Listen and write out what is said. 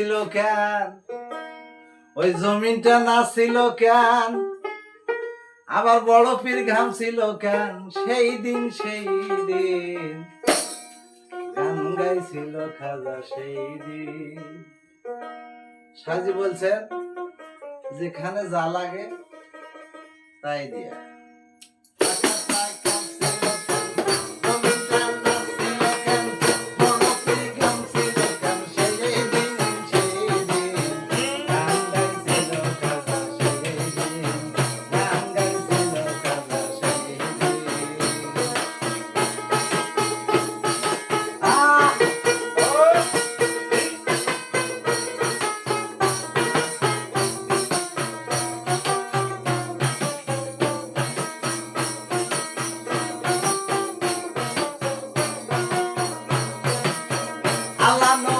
ছিল কেন? ওই জমিনটা না ছিল কেন? আবার বড় পীর ঘাম ছিল কেন? সেই দিন সেই দিন। গান গাইছিল খাজা সেই দিন। সাজি বলছেন, যেখানে যা লাগে তাই দিয়া। Fala, não.